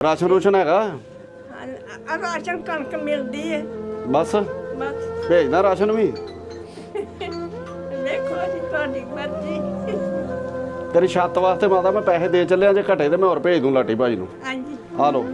Ration ਰੋਸ਼ਨ ਹੈਗਾ ਆ ration ਕਣਕ ਮਿਲਦੀ ਹੈ ਬਸ? ਬਸ। ਭੇਜਦਾ ਰਾਸ਼ਨ ਵੀ? ਦੇਖੋ ਜੀ ਤੁਹਾਡੀ ਮਰਜ਼ੀ। ਤੇਰੀ ਛੱਤ ਵਾਸਤੇ ਮਾਤਾ ਮੈਂ ਪੈਸੇ ਦੇ ਚੱਲਿਆ ਜੇ ਘਟੇ ਤੇ ਮੈਂ ਹੋਰ ਭੇਜ ਦੂੰ ਲਾਟੀ ਭਾਈ ਨੂੰ। ਹਾਂਜੀ। ਆ ਲਓ।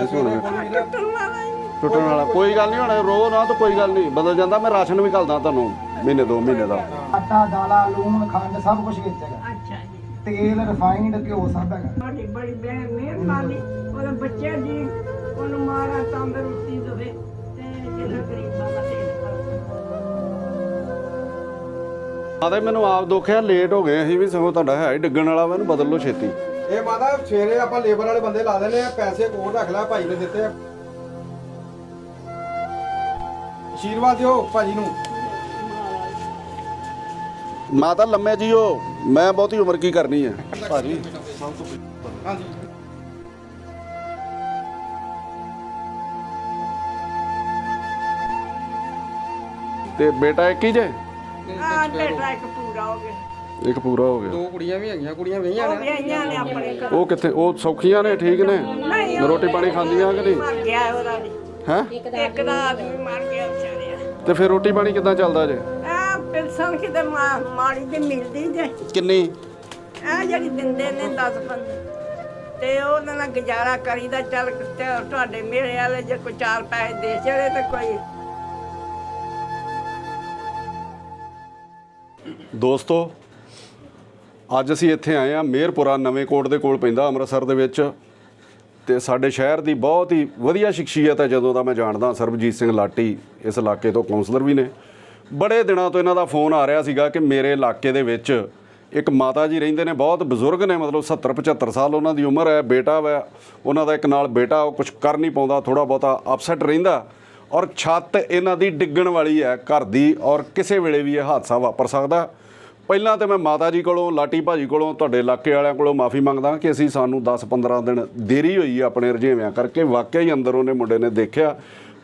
ਟੁੱਟਣ ਵਾਲਾ ਹੀ ਟੁੱਟਣ ਵਾਲਾ। ਕੋਈ ਗੱਲ ਨਹੀਂ ਹੁਣ ਰੋ ਨਾ ਤਾਂ ਕੋਈ ਗੱਲ ਨਹੀਂ। ਬਦਲ ਜਾਂਦਾ ਮੈਂ ਰਾਸ਼ਨ ਵੀ ਘੱਲਦਾ ਤੁਹਾਨੂੰ ਮਹੀਨੇ ਦੋ ਮਹੀਨੇ ਦਾ। ਆਟਾ ਦਾਲਾਂ ਲੂਣ ਖੰਡ ਸਭ ਕੁਝ ਵਿੱਚ ਹੈਗਾ। ਅੱਛਾ ਜੀ। ਤੇਲ ਰਿਫਾਈਨਡ ਘਿਓ ਸਭ ਹੈਗਾ। ਤੁਹਾਡੀ ਬੜੀ ਬਹਿ ਮਿਹਰਬਾਨੀ ਉਹਦੇ ਬੱਚਿਆਂ ਦੀ ਉਹਨੂੰ ਮਾਰਾ ਤੰਦਰੁਸਤੀ ਦੇਵੇ ਤੇ ਜਿਹੜਾ ਗਰੀਬਾਂ ਦਾ ਮੈਨੂੰ ਆਪ ਦੁੱਖ ਆ ਲੇਟ ਹੋ ਗਏ। ਅਸੀਂ ਵੀ ਸਗੋਂ ਤੁਹਾਡਾ ਹੈ ਹੀ ਡਿੱਗਣ ਵਾਲਾ ਵਾ ਇਹਨੂੰ ਬਦਲ ਲਓ ਛੇਤੀ। ਇਹ ਮਾਤਾ ਸਵੇਰੇ ਆਪਾਂ ਲੇਬਰ ਵਾਲੇ ਬੰਦੇ ਲਾ ਦਿੰਦੇ ਆ ਪੈਸੇ ਕੋਲ ਰੱਖ ਲੈ ਭਾਈ ਨੇ ਦਿੱਤੇ ਆ। ਆਸ਼ੀਰਵਾਦ ਦਿਓ ਭਾਜੀ ਨੂੰ। ਮਾਤਾ ਲੰਮੇ ਜੀਓ ਮੈਂ ਬਹੁਤੀ ਉਮਰ ਕੀ ਕਰਨੀ ਹੈ ਭਾਜੀ। ਹਾਂਜੀ। ਤੇ ਬੇਟਾ ਇੱਕ ਹੀ ਜੇ? ਆਹ ਬੇਟਾ ਇੱਕ ਪੂਰਾ ਹੋ ਗਿਆ। ਇੱਕ ਪੂਰਾ ਹੋ ਗਿਆ। ਦੋ ਕੁੜੀਆਂ ਵੀ ਹੈਗੀਆਂ ਕੁੜੀਆਂ ਵਹੀਆਂ ਉਹ ਵਿਆਹੀਆਂ ਨੇ ਆਪਣੇ ਘਰ। ਉਹ ਕਿੱਥੇ ਉਹ ਸੌਖੀਆਂ ਨੇ ਠੀਕ ਨੇ? ਨਹੀਂ ਉਹ ਰੋਟੀ ਪਾਣੀ ਖਾਂਦੀਆਂ ਕਿ ਨਹੀਂ? ਮਰ ਗਿਆ ਉਹਦਾ ਵੀ। ਹੈ? ਇੱਕ ਦਾ ਆਦਮੀ ਮਰ ਗਿਆ ਵਿਚਾਰਿਆ। ਤੇ ਫਿਰ ਰੋਟੀ ਪਾਣੀ ਕਿੱਦਾਂ ਚੱਲਦਾ ਜੇ? ਆ ਪਿਲਸਨ ਕਿਤੇ ਮਾ- ਮਾੜੀ ਤੇ ਮਿਲਦੀ ਜੇ। ਕਿੰਨੀ? ਆ ਜਿਹੜੀ ਦਿੰਦੇ ਨੇ 10 ਬੰਦੇ। ਤੇ ਉਹਨਾਂ ਨਾਲ ਗੁਜ਼ਾਰਾ ਕਰੀਦਾ ਚੱਲ ਤੇ ਤੁਹਾਡੇ ਮੇਰੇ ਵਾਲੇ ਜੇ ਕੋਈ ਚਾਰ ਪੈਸੇ ਦੇ ਚੜੇ ਤੇ ਕੋਈ ਦੋਸਤੋ ਅੱਜ ਅਸੀਂ ਇੱਥੇ ਆਏ ਆ ਮੇਰਪੁਰਾ ਨਵੇਂ ਕੋਟ ਦੇ ਕੋਲ ਪੈਂਦਾ ਅੰਮ੍ਰਿਤਸਰ ਦੇ ਵਿੱਚ ਤੇ ਸਾਡੇ ਸ਼ਹਿਰ ਦੀ ਬਹੁਤ ਹੀ ਵਧੀਆ ਸ਼ਖਸੀਅਤ ਹੈ, ਜਦੋਂ ਦਾ ਮੈਂ ਜਾਣਦਾ ਸਰਬਜੀਤ ਸਿੰਘ ਲਾਟੀ ਇਸ ਇਲਾਕੇ ਤੋਂ ਕਾਉਂਸਲਰ ਵੀ ਨੇ। ਬੜੇ ਦਿਨਾਂ ਤੋਂ ਇਹਨਾਂ ਦਾ ਫੋਨ ਆ ਰਿਹਾ ਸੀਗਾ ਕਿ ਮੇਰੇ ਇਲਾਕੇ ਦੇ ਵਿੱਚ ਇੱਕ ਮਾਤਾ ਜੀ ਰਹਿੰਦੇ ਨੇ, ਬਹੁਤ ਬਜ਼ੁਰਗ ਨੇ, ਮਤਲਬ 70 75 ਸਾਲ ਉਹਨਾਂ ਦੀ ਉਮਰ ਹੈ, ਬੇਟਾ ਵਾ, ਉਹਨਾਂ ਦਾ ਇੱਕ ਨਾਲ ਬੇਟਾ, ਉਹ ਕੁਝ ਕਰ ਨਹੀਂ ਪਾਉਂਦਾ ਥੋੜਾ ਬਹੁਤਾ ਅਪਸੈਟ ਰਹਿੰਦਾ ਔਰ ਛੱਤ ਇਹਨਾਂ ਦੀ ਡਿੱਗਣ ਵਾਲੀ ਹੈ ਘਰ ਦੀ ਔਰ ਕਿਸੇ ਵੇਲੇ ਵੀ ਇਹ ਹਾਦਸਾ ਵਾਪਰ ਸਕਦਾ। ਪਹਿਲਾਂ ਤੇ ਮੈਂ ਮਾਤਾ ਜੀ ਕੋਲੋਂ, ਲਾਟੀ ਭਾਜੀ ਕੋਲੋਂ, ਤੁਹਾਡੇ ਇਲਾਕੇ ਵਾਲਿਆਂ ਕੋਲੋਂ ਮਾਫੀ ਮੰਗਦਾ ਕਿ ਅਸੀਂ ਸਾਨੂੰ 10-15 ਦਿਨ ਦੇਰੀ ਹੋਈ ਹੈ ਆਪਣੇ ਰੁਝੇਵਿਆਂ ਕਰਕੇ। ਵਾਕਿਆ ਹੀ ਅੰਦਰ ਉਹਨੇ ਮੁੰਡੇ ਨੇ ਦੇਖਿਆ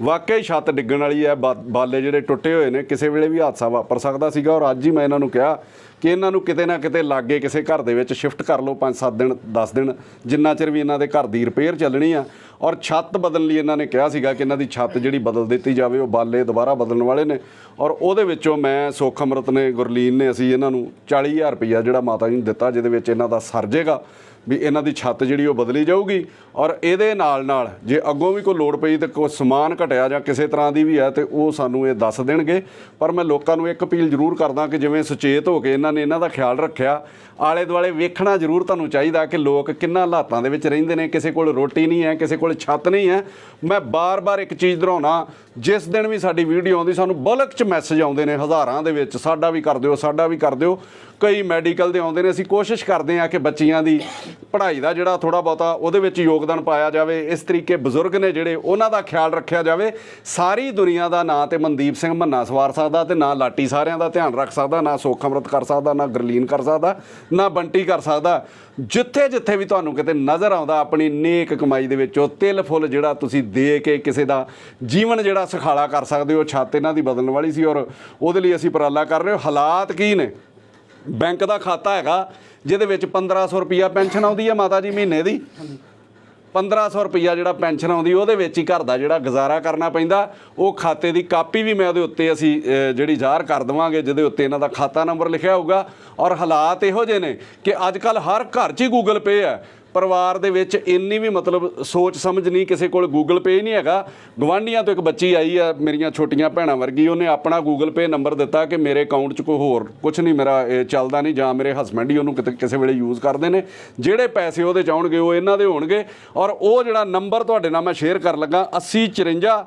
ਵਾਕਿਆ ਹੀ ਛੱਤ ਡਿੱਗਣ ਵਾਲੀ ਹੈ, ਬਾ- ਬਾਲੇ ਜਿਹੜੇ ਟੁੱਟੇ ਹੋਏ ਨੇ, ਕਿਸੇ ਵੇਲੇ ਵੀ ਹਾਦਸਾ ਵਾਪਰ ਸਕਦਾ ਸੀਗਾ ਔਰ ਅੱਜ ਹੀ ਮੈਂ ਇਹਨਾਂ ਨੂੰ ਕਿਹਾ ਕਿ ਇਹਨਾਂ ਨੂੰ ਕਿਤੇ ਨਾ ਕਿਤੇ ਲਾਗੇ ਕਿਸੇ ਘਰ ਦੇ ਵਿੱਚ ਸ਼ਿਫਟ ਕਰ ਲਓ 5-7 ਦਿਨ 10 ਦਿਨ, ਜਿੰਨਾ ਚਿਰ ਵੀ ਇਹਨਾਂ ਦੇ ਘਰ ਦੀ ਰਿਪੇਅਰ ਚੱਲਣੀ ਆ। ਔਰ ਛੱਤ ਬਦਲਣ ਲਈ ਇਹਨਾਂ ਨੇ ਕਿਹਾ ਸੀਗਾ ਕਿ ਇਹਨਾਂ ਦੀ ਛੱਤ ਜਿਹੜੀ ਬਦਲ ਦਿੱਤੀ ਜਾਵੇ, ਉਹ ਬਾਲੇ ਦੁਬਾਰਾ ਬਦਲਣ ਵਾਲੇ ਨੇ। ਔਰ ਉਹਦੇ ਵਿੱਚੋਂ ਮੈਂ ਸੁੱਖ ਅੰਮ੍ਰਿਤ ਨੇ, ਗੁਰਲੀਨ ਨੇ ਅਸੀਂ ਇਹਨਾਂ ਨੂੰ 40000 ਰੁਪਈਆ ਜਿਹੜਾ ਮਾਤਾ ਜੀ ਨੂੰ ਦਿੱਤਾ, ਜਿਹਦੇ ਵਿੱਚ ਇਹਨਾਂ ਦਾ ਸਰ ਜੇਗਾ। ਵੀ ਇਹਨਾਂ ਦੀ ਛੱਤ ਜਿਹੜੀ ਉਹ ਬਦਲੀ ਜਾਊਗੀ ਔਰ ਇਹਦੇ ਨਾਲ ਨਾਲ ਜੇ ਅੱਗੋਂ ਵੀ ਕੋਈ ਲੋੜ ਪਈ ਤੇ ਕੋਈ ਸਮਾਨ ਘਟਿਆ ਜਾਂ ਕਿਸੇ ਤਰ੍ਹਾਂ ਦੀ ਵੀ ਹੈ ਤੇ ਉਹ ਸਾਨੂੰ ਇਹ ਦੱਸ ਦੇਣਗੇ। ਪਰ ਮੈਂ ਲੋਕਾਂ ਨੂੰ ਇੱਕ ਅਪੀਲ ਜ਼ਰੂਰ ਕਰਦਾ ਕਿ ਜਿਵੇਂ ਸੁਚੇਤ ਹੋ ਕੇ ਇਹਨਾਂ ਨੇ ਇਹਨਾਂ ਦਾ ਖਿਆਲ ਰੱਖਿਆ ਆਲੇ ਦੁਆਲੇ ਵੇਖਣਾ ਜ਼ਰੂਰ ਤੁਹਾਨੂੰ ਚਾਹੀਦਾ ਕਿ ਲੋਕ ਕਿੰਨਾ ਹਾਲਾਤਾਂ ਦੇ ਵਿੱਚ ਰਹਿੰਦੇ ਨੇ, ਕਿਸੇ ਕੋਲ ਰੋਟੀ ਨਹੀਂ ਹੈ, ਕਿਸੇ ਕੋਲ ਛੱਤ ਨਹੀਂ ਹੈ। ਮੈਂ ਬਾਰ-ਬਾਰ ਇੱਕ ਚੀਜ਼ ਦੁਹਰਾਉਣਾ, ਜਿਸ ਦਿਨ ਵੀ ਸਾਡੀ ਵੀਡੀਓ ਆਉਂਦੀ ਸਾਨੂੰ ਬਲਕ ਚ ਮੈਸੇਜ ਆਉਂਦੇ ਨੇ ਹਜ਼ਾਰਾਂ ਦੇ ਵਿੱਚ, ਸਾਡਾ ਵੀ ਕਰ ਦਿਓ, ਸਾਡਾ ਵੀ ਕਰ ਦਿਓ। ਕਈ ਮੈਡੀਕਲ ਦੇ ਆਉਂਦੇ ਨੇ, ਅਸੀਂ ਕੋਸ਼ਿਸ਼ ਕਰਦੇ ਹਾਂ ਕਿ ਬੱਚੀਆਂ ਦੀ ਪੜ੍ਹਾਈ ਦਾ ਜਿਹੜਾ ਥੋੜਾ ਬਹੁਤਾ ਉਹਦੇ ਵਿੱਚ ਯੋਗਦਾਨ ਪਾਇਆ ਜਾਵੇ, ਇਸ ਤਰੀਕੇ ਬਜ਼ੁਰਗ ਨੇ ਜਿਹੜੇ ਉਹਨਾਂ ਦਾ ਖਿਆਲ ਰੱਖਿਆ ਜਾਵੇ, ਸਾਰੀ ਦੁਨੀਆ ਦਾ ਨਾਂ ਤੇ ਮਨਦੀਪ ਸਿੰਘ ਮੰਨਾ ਸਵਾਰ ਸਕਦਾ ਤੇ ਨਾ ਲਾਟੀ ਸਾਰਿਆਂ ਦਾ ਧਿਆਨ ਰੱਖ ਸਕਦਾ, ਨਾ ਸੁੱਖ ਅੰਮ੍ਰਿਤ ਕਰ ਸਕਦਾ, ਨਾ ਗਰਲੀਨ ਕਰ ਸਕਦਾ, ਨਾ ਬੰਟੀ ਕਰ ਸਕਦਾ। ਜਿੱਥੇ ਜਿੱਥੇ ਵੀ ਤੁਹਾਨੂੰ ਕਿਤੇ ਨਜ਼ਰ ਆਉਂਦਾ, ਆਪਣੀ ਨੇਕ ਕਮਾਈ ਦੇ ਵਿੱਚੋਂ ਤਿਲ ਫੁੱਲ ਜਿਹੜਾ ਤੁਸੀਂ ਦੇ ਕੇ ਕਿਸੇ ਦਾ ਜੀਵਨ ਜਿਹੜਾ ਸੁਖਾਲਾ ਕਰ ਸਕਦੇ ਹੋ, ਛੱਤ ਇਹਨਾਂ ਦੀ ਬਦਲਣ ਵਾਲੀ ਸੀ ਔਰ ਉਹਦੇ ਲਈ ਅਸੀਂ ਉਪਰਾਲਾ ਕਰ ਰਹੇ ਹੋ। ਹਾਲਾਤ ਕੀ ਨੇ? ਬੈਂਕ ਦਾ ਖਾਤਾ ਹੈਗਾ, ਜਿਹਦੇ ਵਿੱਚ 1500 ਰੁਪਿਆ ਪੈਨਸ਼ਨ ਆਉਂਦੀ ਹੈ ਮਾਤਾ ਜੀ ਮਹੀਨੇ ਦੀ। 1500 ਰੁਪਿਆ ਜਿਹੜਾ ਪੈਨਸ਼ਨ ਆਉਂਦੀ, ਉਹਦੇ ਵਿੱਚ ਹੀ ਘਰ ਦਾ ਜਿਹੜਾ ਗੁਜ਼ਾਰਾ ਕਰਨਾ ਪੈਂਦਾ। ਉਹ ਖਾਤੇ ਦੀ ਕਾਪੀ ਵੀ ਮੈਂ ਉਹਦੇ ਉੱਤੇ ਅਸੀਂ ਜਿਹੜੀ ਜ਼ਾਹਰ ਕਰ ਦਵਾਂਗੇ, ਜਿਹਦੇ ਉੱਤੇ ਇਹਨਾਂ ਦਾ ਖਾਤਾ ਨੰਬਰ ਲਿਖਿਆ ਹੋਊਗਾ। ਔਰ ਹਾਲਾਤ ਇਹੋ ਜਿਹੇ ਨੇ ਕਿ ਅੱਜ ਕੱਲ ਹਰ ਘਰ 'ਚ ਹੀ ਗੂਗਲ ਪੇ ਹੈ। ਪਰਿਵਾਰ ਦੇ ਵਿੱਚ ਇੰਨੀ ਵੀ ਮਤਲਬ ਸੋਚ ਸਮਝ ਨਹੀਂ, ਕਿਸੇ ਕੋਲ ਗੂਗਲ ਪੇ ਨਹੀਂ ਹੈਗਾ। ਗਵਾਂਢੀਆਂ ਤੋਂ ਇੱਕ ਬੱਚੀ ਆਈ ਆ, ਮੇਰੀਆਂ ਛੋਟੀਆਂ ਭੈਣਾਂ ਵਰਗੀ, ਉਹਨੇ ਆਪਣਾ ਗੂਗਲ ਪੇ ਨੰਬਰ ਦਿੱਤਾ ਕਿ ਮੇਰੇ ਅਕਾਊਂਟ 'ਚ ਕੋਈ ਹੋਰ ਕੁਝ ਨਹੀਂ, ਮੇਰਾ ਇਹ ਚੱਲਦਾ ਨਹੀਂ ਜਾਂ ਮੇਰੇ ਹਸਬੰਡ ਹੀ ਉਹਨੂੰ ਕਿਤੇ, ਕਿਸੇ ਵੇਲੇ ਯੂਜ਼ ਕਰਦੇ ਨੇ। ਜਿਹੜੇ ਪੈਸੇ ਉਹਦੇ 'ਚ ਆਉਣਗੇ, ਉਹ ਇਹਨਾਂ ਦੇ ਹੋਣਗੇ। ਔਰ ਉਹ ਜਿਹੜਾ ਨੰਬਰ ਤੁਹਾਡੇ ਨਾਲ ਮੈਂ ਸ਼ੇਅਰ ਕਰਨ ਲੱਗਾ 8054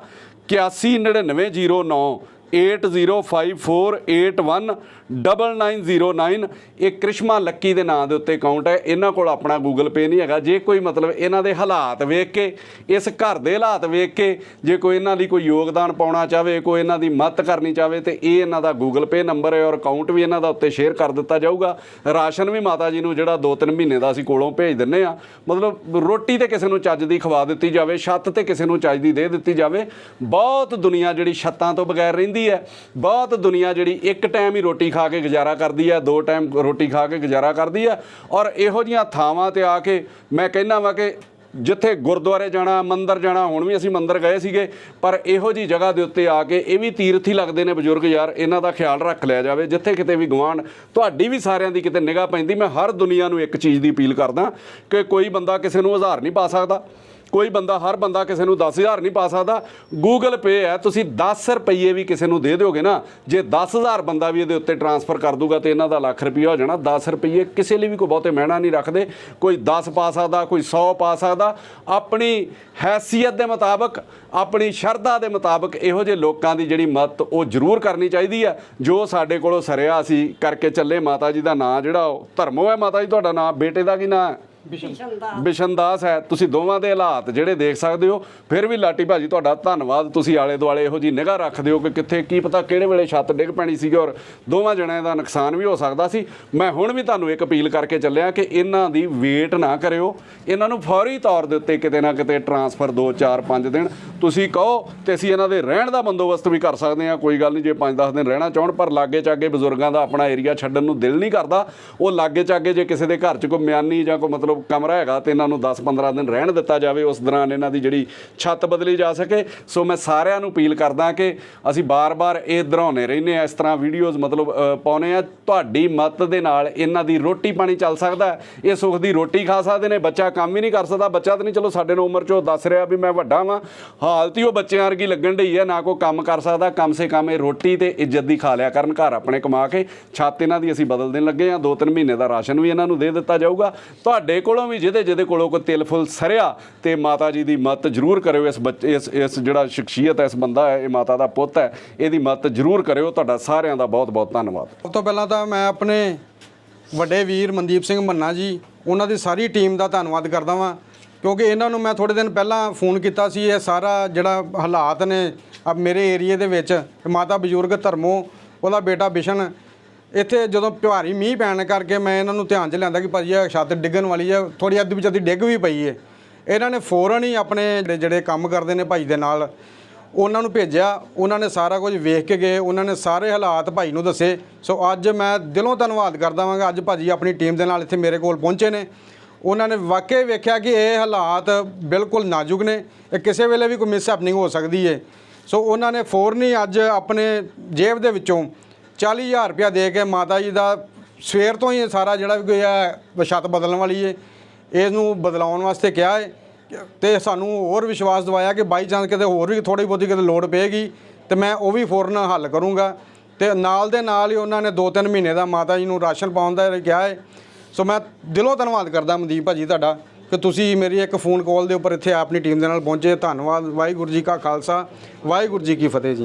819909 8054819909 ਇਹ ਕ੍ਰਿਸ਼ਮਾ ਲੱਕੀ ਦੇ ਨਾਂ ਦੇ ਉੱਤੇ ਅਕਾਊਂਟ ਹੈ। ਇਹਨਾਂ ਕੋਲ ਆਪਣਾ ਗੂਗਲ ਪੇ ਨਹੀਂ ਹੈਗਾ। ਜੇ ਕੋਈ ਮਤਲਬ ਇਹਨਾਂ ਦੇ ਹਾਲਾਤ ਵੇਖ ਕੇ, ਇਸ ਘਰ ਦੇ ਹਾਲਾਤ ਵੇਖ ਕੇ, ਜੇ ਕੋਈ ਇਹਨਾਂ ਲਈ ਕੋਈ ਯੋਗਦਾਨ ਪਾਉਣਾ ਚਾਹਵੇ, ਕੋਈ ਇਹਨਾਂ ਦੀ ਮਦਦ ਕਰਨੀ ਚਾਹਵੇ, ਤੇ ਇਹ ਇਹਨਾਂ ਦਾ ਗੂਗਲ ਪੇ ਨੰਬਰ ਹੈ ਔਰ ਅਕਾਊਂਟ ਵੀ ਇਹਨਾਂ ਦਾ ਉੱਤੇ ਸ਼ੇਅਰ ਕਰ ਦਿੱਤਾ ਜਾਊਗਾ। ਰਾਸ਼ਨ ਵੀ ਮਾਤਾ ਜੀ ਨੂੰ ਜਿਹੜਾ 2-3 ਮਹੀਨੇ ਦਾ ਅਸੀਂ ਕੋਲੋਂ ਭੇਜ ਦਿੰਨੇ ਆ। ਮਤਲਬ ਰੋਟੀ ਤੇ ਕਿਸੇ ਨੂੰ ਚੱਜ ਦੀ ਖਵਾ ਦਿੱਤੀ ਜਾਵੇ, ਛੱਤ ਤੇ ਕਿਸੇ ਨੂੰ ਚੱਜ ਦੀ ਦੇ ਦਿੱਤੀ ਜਾਵੇ। ਬਹੁਤ ਦੁਨੀਆ ਜਿਹੜੀ ਛੱਤਾਂ ਤੋਂ ਬਗੈਰ ਰਹਿੰਦੀ ਹੈ। ਬਹੁਤ ਦੁਨੀਆ ਜਿਹੜੀ ਇੱਕ ਟਾਈਮ ਹੀ ਰੋਟੀ ਖਾ ਕੇ ਗੁਜ਼ਾਰਾ ਕਰਦੀ ਹੈ, ਦੋ ਟਾਈਮ ਰੋਟੀ ਖਾ ਕੇ ਗੁਜ਼ਾਰਾ ਕਰਦੀ ਹੈ ਔਰ ਇਹੋ ਜੀਆਂ ਥਾਵਾਂ ਤੇ ਆ ਕੇ ਮੈਂ ਕਹਿੰਦਾ ਵਾਂ ਕਿ ਜਿੱਥੇ ਗੁਰਦੁਆਰੇ ਜਾਣਾ, ਮੰਦਿਰ ਜਾਣਾ, ਹੁਣ ਵੀ ਅਸੀਂ ਮੰਦਿਰ ਗਏ ਸੀਗੇ, ਪਰ ਇਹੋ ਜੀ ਜਗ੍ਹਾ ਦੇ ਉੱਤੇ ਆ ਕੇ ਇਹ ਵੀ ਤੀਰਥ ਹੀ ਲੱਗਦੇ ਨੇ ਬਜ਼ੁਰਗ ਯਾਰ, ਇਹਨਾਂ ਦਾ ਖਿਆਲ ਰੱਖ ਲਿਆ ਜਾਵੇ, ਜਿੱਥੇ ਕਿਤੇ ਵੀ ਗਵਾਂਢ ਤੁਹਾਡੀ ਵੀ ਸਾਰਿਆਂ ਦੀ ਕਿਤੇ ਨਿਗਾਹ ਪੈਂਦੀ, ਮੈਂ ਹਰ ਦੁਨੀਆ ਨੂੰ ਇੱਕ ਚੀਜ਼ ਦੀ ਅਪੀਲ ਕਰਦਾ ਕਿ ਕੋਈ ਬੰਦਾ ਕਿਸੇ ਨੂੰ ਹਜ਼ਾਰ ਨਹੀਂ ਪਾ ਸਕਦਾ। ਕੋਈ ਬੰਦਾ, ਹਰ ਬੰਦਾ ਕਿਸੇ ਨੂੰ 10000 ਨਹੀਂ ਪਾ ਸਕਦਾ। ਗੂਗਲ ਪੇ ਹੈ, ਤੁਸੀਂ 10 ਰੁਪਏ ਵੀ ਕਿਸੇ ਨੂੰ ਦੇ ਦਿਓਗੇ ਨਾ, ਜੇ 10000 ਬੰਦਾ ਵੀ ਇਹਦੇ ਉੱਤੇ ਟਰਾਂਸਫਰ ਕਰ ਦੂਗਾ ਤੇ ਇਹਨਾਂ ਦਾ ਲੱਖ ਰੁਪਈਆ ਹੋ ਜਾਣਾ 10 ਰੁਪਏ ਕਿਸੇ ਲਈ ਵੀ ਕੋਈ ਬਹੁਤੇ ਮਹਿਣਾ ਨਹੀਂ ਰੱਖਦੇ। ਕੋਈ 10 ਪਾ ਸਕਦਾ, ਕੋਈ 100 ਪਾ ਸਕਦਾ। ਆਪਣੀ ਹੈਸੀਅਤ ਦੇ ਮੁਤਾਬਕ, ਆਪਣੀ ਸ਼ਰਧਾ ਦੇ ਮੁਤਾਬਕ ਇਹੋ ਜਿਹੇ ਲੋਕਾਂ ਦੀ ਜਿਹੜੀ ਮਦਦ ਉਹ ਜ਼ਰੂਰ ਕਰਨੀ ਚਾਹੀਦੀ ਹੈ। ਜੋ ਸਾਡੇ ਕੋਲੋਂ ਸਰਿਆ ਸੀ ਕਰਕੇ ਚੱਲੇ, ਮਾਤਾ ਜੀ ਦਾ ਨਾਂ ਜਿਹੜਾ ਉਹ ਧਰਮੋ ਹੈ, ਮਾਤਾ ਜੀ, ਤੁਹਾਡਾ ਨਾਂ, ਬੇਟੇ ਦਾ ਕੀ ਨਾਂ ਬਿਸ਼ਨਦਾਸ। ਹੈ। ਤੁਸੀਂ ਦੋਵਾਂ ਦੇ ਹਾਲਾਤ ਜਿਹੜੇ ਦੇਖ ਸਕਦੇ ਹੋ ਫਿਰ ਵੀ ਲਾਟੀ ਭਾਜੀ ਤੁਹਾਡਾ ਧੰਨਵਾਦ। ਤੁਸੀਂ ਆਲੇ ਦੁਆਲੇ ਇਹੋ ਜੀ ਨਿਗਾਹ ਰੱਖਦੇ ਹੋ ਕਿ ਕਿੱਥੇ ਕੀ ਪਤਾ ਕਿਹੜੇ ਵੇਲੇ ਛੱਤ ਡਿੱਗ ਪੈਣੀ ਸੀਗੀ ਔਰ ਦੋਵਾਂ ਜਣਿਆਂ ਦਾ ਨੁਕਸਾਨ ਵੀ ਹੋ ਸਕਦਾ ਸੀ। ਮੈਂ ਹੁਣ ਵੀ ਤੁਹਾਨੂੰ ਇੱਕ ਅਪੀਲ ਕਰਕੇ ਚੱਲਿਆ ਕਿ ਇਹਨਾਂ ਦੀ ਵੇਟ ਨਾ ਕਰਿਓ। ਇਹਨਾਂ ਨੂੰ ਫੌਰੀ ਤੌਰ ਦੇ ਉੱਤੇ ਕਿਤੇ ਨਾ ਕਿਤੇ ਟਰਾਂਸਫਰ 2 4 5 ਦਿਨ ਤੁਸੀਂ ਕਹੋ ਤੇ ਅਸੀਂ ਇਹਨਾਂ ਦੇ ਰਹਿਣ ਦਾ ਬੰਦੋਬਸਤ ਵੀ ਕਰ ਸਕਦੇ ਹਾਂ। ਕੋਈ ਗੱਲ ਨਹੀਂ ਜੇ 5-10 ਦਿਨ ਰਹਿਣਾ ਚਾਹਣ ਪਰ ਲਾਗੇ ਚਾਗੇ ਬਜ਼ੁਰਗਾਂ ਦਾ ਆਪਣਾ ਏਰੀਆ ਛੱਡਣ ਨੂੰ ਦਿਲ ਨਹੀਂ ਕਰਦਾ। ਉਹ ਲਾਗੇ ਚਾਗੇ ਜੇ ਕਿਸੇ ਦੇ ਘਰ 'ਚ ਕੋਈ ਮਿਆਨੀ ਜਾਂ ਕੋਈ ਮਤਲਬ ਕਮਰਾ ਹੈਗਾ ਤੇ ਇਹਨਾਂ ਨੂੰ 10-15 ਦਿਨ ਰਹਿਣ ਦਿੱਤਾ ਜਾਵੇ ਉਸ ਦੌਰਾਨ ਇਹਨਾਂ ਦੀ ਜਿਹੜੀ ਛੱਤ ਬਦਲੀ ਜਾ ਸਕੇ। ਸੋ ਮੈਂ ਸਾਰਿਆਂ ਨੂੰ ਅਪੀਲ ਕਰਦਾ ਕਿ ਅਸੀਂ ਬਾਰ-ਬਾਰ ਇਹ ਦਰਾਉਨੇ ਰਹਿੰਦੇ ਆ ਇਸ ਤਰ੍ਹਾਂ ਵੀਡੀਓਜ਼ ਮਤਲਬ ਅ, ਪਾਉਨੇ ਆ ਤੁਹਾਡੀ ਮਦਦ ਦੇ ਨਾਲ ਇਹਨਾਂ ਦੀ ਰੋਟੀ ਪਾਣੀ ਚੱਲ ਸਕਦਾ ਇਹ ਸੁੱਖ ਦੀ ਰੋਟੀ ਖਾ ਸਕਦੇ ਨੇ ਬੱਚਾ ਕੰਮ ਹੀ ਨਹੀਂ ਕਰ ਸਕਦਾ। ਬੱਚਾ ਤਾਂ ਨਹੀਂ ਚਲੋ ਸਾਡੇ ਨੂੰ ਉਮਰ 'ਚ ਉਹ ਦੱਸ ਰਿਹਾ ਵੀ ਮੈਂ ਵੱਡਾ ਵਾਂ। ਹਾਲਤ ਹੀ ਉਹ ਬੱਚਿਆਂ ਵਰਗੀ ਲੱਗਣ ਢਈ ਹੈ ਨਾ ਕੋਈ ਕੰਮ ਕਰ ਸਕਦਾ। ਕਮ ਸੇ ਕਮ ਇਹ ਰੋਟੀ ਤੇ ਇੱਜ਼ਤ ਦੀ ਖਾ ਲਿਆ ਕਰਨ ਘਰ ਆਪਣੇ ਕਮਾ ਕੇ ਛੱਤ ਇਹਨਾਂ ਦੀ ਅਸੀਂ ਬਦਲ ਦੇਣ ਲੱਗੇ ਆ ਦੋ ਤਿੰਨ ਮਹੀਨੇ ਦਾ ਰਾਸ਼ਨ ਵੀ ਇਹਨਾਂ ਨੂੰ ਦੇ ਦਿੱਤਾ ਜਾਊਗਾ। ਤੁਹਾਡੇ ਕੋਲੋਂ ਵੀ ਜਿਹਦੇ ਜਿਹਦੇ ਕੋਲੋਂ ਕੋਈ ਤਿਲ ਫੁੱਲ ਸਰਿਆ ਤੇ ਮਾਤਾ ਜੀ ਦੀ ਮਦਦ ਜ਼ਰੂਰ ਕਰਿਓ ਇਸ ਬੱਚੇ, ਇਸ ਇਸ ਜਿਹੜਾ ਸ਼ਖਸੀਅਤ ਹੈ, ਇਸ ਬੰਦਾ ਹੈ, ਇਹ ਮਾਤਾ ਦਾ ਪੁੱਤ ਹੈ, ਇਹਦੀ ਮਦਦ ਜ਼ਰੂਰ ਕਰਿਓ। ਤੁਹਾਡਾ ਸਾਰਿਆਂ ਦਾ ਬਹੁਤ ਬਹੁਤ ਧੰਨਵਾਦ। ਸਭ ਤੋਂ ਪਹਿਲਾਂ ਤਾਂ ਮੈਂ ਆਪਣੇ ਵੱਡੇ ਵੀਰ ਮਨਦੀਪ ਸਿੰਘ ਮੰਨਾ ਜੀ, ਉਹਨਾਂ ਦੀ ਸਾਰੀ ਟੀਮ ਦਾ ਧੰਨਵਾਦ ਕਰਦਾ ਵਾਂ, ਕਿਉਂਕਿ ਇਹਨਾਂ ਨੂੰ ਮੈਂ ਥੋੜੇ ਦਿਨ ਪਹਿਲਾਂ ਫੋਨ ਕੀਤਾ ਸੀ, ਇਹ ਸਾਰਾ ਜਿਹੜਾ ਹਾਲਾਤ ਨੇ ਆ ਮੇਰੇ ਏਰੀਏ ਦੇ ਵਿੱਚ, ਮਾਤਾ ਬਜ਼ੁਰਗ ਧਰਮੋ, ਉਹਦਾ ਬੇਟਾ ਬਿਸ਼ਨ ਇੱਥੇ ਜਦੋਂ ਭਾਰੀ ਮੀਂਹ ਪੈਣ ਕਰਕੇ ਮੈਂ ਇਹਨਾਂ ਨੂੰ ਧਿਆਨ 'ਚ ਲਿਆਂਦਾ ਕਿ ਭਾਜੀ ਇਹ ਛੱਤ ਡਿੱਗਣ ਵਾਲੀ ਹੈ ਥੋੜੀ ਅੱਧ ਵਿੱਚ ਅੱਧੀ ਡਿੱਗ ਵੀ ਪਈ ਹੈ ਇਹਨਾਂ ਨੇ ਫੌਰਨ ਹੀ ਆਪਣੇ ਜਿਹੜੇ- ਜਿਹੜੇ ਕੰਮ ਕਰਦੇ ਨੇ ਭਾਈ ਦੇ ਨਾਲ, ਉਹਨਾਂ ਨੂੰ ਭੇਜਿਆ, ਉਹਨਾਂ ਨੇ ਸਾਰਾ ਕੁਝ ਵੇਖ ਕੇ ਗਏ, ਉਹਨਾਂ ਨੇ ਸਾਰੇ ਹਾਲਾਤ ਭਾਈ ਨੂੰ ਦੱਸੇ। ਸੋ ਅੱਜ ਮੈਂ ਦਿਲੋਂ ਧੰਨਵਾਦ ਕਰਦਾ ਵਾਂਗਾ, ਅੱਜ ਭਾਜੀ ਆਪਣੀ ਟੀਮ ਦੇ ਨਾਲ ਇੱਥੇ ਮੇਰੇ ਕੋਲ ਪਹੁੰਚੇ ਨੇ। ਉਹਨਾਂ ਨੇ ਵਾਕਈ ਵੇਖਿਆ ਕਿ ਇਹ ਹਾਲਾਤ ਬਿਲਕੁਲ ਨਾਜ਼ੁਕ ਨੇ, ਇਹ ਕਿਸੇ ਵੇਲੇ ਵੀ ਕੋਈ ਮਿਸ ਹੋ ਸਕਦੀ ਹੈ ਸੋ ਉਹਨਾਂ ਨੇ ਫੌਰਨ ਹੀ ਅੱਜ ਆਪਣੇ ਜੇਬ ਦੇ ਵਿੱਚੋਂ 40000 ਰੁਪਇਆ ਦੇ ਕੇ ਮਾਤਾ ਜੀ ਦਾ ਸਵੇਰ ਤੋਂ ਹੀ ਸਾਰਾ ਜਿਹੜਾ ਵੀ ਕੋਈ ਹੈ ਛੱਤ ਬਦਲਣ ਵਾਲੀ ਹੈ ਇਸ ਨੂੰ ਬਦਲਾਉਣ ਵਾਸਤੇ ਕਿਹਾ ਹੈ ਤੇ ਸਾਨੂੰ ਹੋਰ ਵਿਸ਼ਵਾਸ ਦਿਵਾਇਆ ਕਿ ਬਾਈ ਚਾਂਸ ਕਿਤੇ ਹੋਰ ਵੀ ਥੋੜੀ ਬਹੁਤੀ ਕਿਤੇ ਲੋੜ ਪਏਗੀ, ਤੇ ਮੈਂ ਉਹ ਵੀ ਫੌਰਨ ਹੱਲ ਕਰੂੰਗਾ। ਤੇ ਨਾਲ ਦੇ ਨਾਲ ਹੀ ਉਹਨਾਂ ਨੇ 2-3 ਮਹੀਨੇ ਦਾ ਮਾਤਾ ਜੀ ਨੂੰ ਰਾਸ਼ਨ ਪਾਉਣ ਦਾ ਕਿਹਾ ਹੈ ਸੋ ਮੈਂ ਦਿਲੋਂ ਧੰਨਵਾਦ ਕਰਦਾ ਮਨਦੀਪ ਭਾਜੀ ਤੁਹਾਡਾ ਕਿ ਤੁਸੀਂ ਮੇਰੀ ਇੱਕ ਫੋਨ ਕਾਲ ਦੇ ਉੱਪਰ ਇੱਥੇ ਆਪਣੀ ਟੀਮ ਦੇ ਨਾਲ ਪਹੁੰਚੇ। ਧੰਨਵਾਦ, ਵਾਹਿਗੁਰੂ ਜੀ ਕਾ ਖਾਲਸਾ, ਵਾਹਿਗੁਰੂ ਜੀ ਕੀ ਫਤਿਹ ਜੀ।